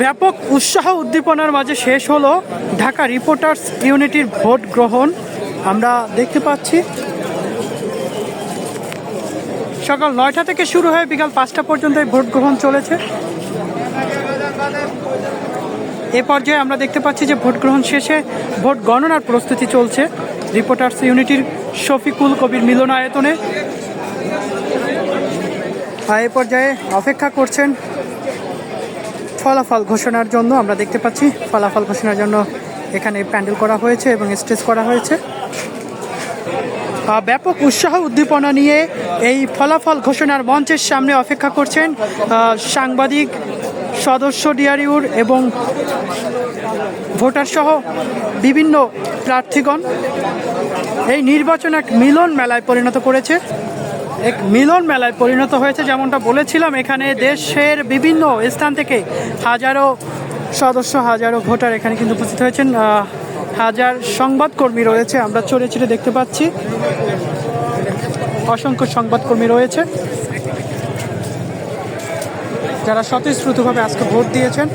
ব্যাপক উৎসাহ উদ্দীপনার মাঝে শেষ হলো ঢাকা রিপোর্টার্স ইউনিটির ভোট গ্রহণ। আমরা দেখতে পাচ্ছি। সকাল নয়টা থেকে শুরু হয়ে বিকাল পাঁচটা পর্যন্ত এই ভোট গ্রহণ চলেছে। এ পর্যায়ে আমরা দেখতে পাচ্ছি যে ভোট গ্রহণ শেষে ভোট গণনার প্রস্তুতি চলছে। রিপোর্টার্স ইউনিটির শফিকুল কবির মিলনায়তনে। এ পর্যায়ে অপেক্ষা করছেন ফলাফল ঘোষণার জন্য আমরা দেখতে পাচ্ছি, ফলাফল ঘোষণার জন্য এখানে প্যান্ডেল করা হয়েছে এবং স্টেজ করা হয়েছে। ব্যাপক উৎসাহ উদ্দীপনা নিয়ে এই ফলাফল ঘোষণার মঞ্চের সামনে অপেক্ষা করছেন সাংবাদিক সদস্য ডিআরইউর এবং ভোটার সহ বিভিন্ন প্রার্থীগণ। এই নির্বাচন এক মিলন মেলায় পরিণত করেছে। এক মিলন মেলায় পরিণত হয়েছে, যেমনটা বলেছিলাম। এখানে দেশের বিভিন্ন স্থান থেকে হাজারো সদস্য, হাজারো ভোটার এখানে কিন্তু উপস্থিত হয়েছেন। হাজার সংবাদকর্মী রয়েছে, আমরা চলে চলে দেখতে পাচ্ছি। অসংখ্য সংবাদকর্মী রয়েছে। যারা স্বতঃস্ফূর্তভাবে আজকে ভোট দিয়েছেন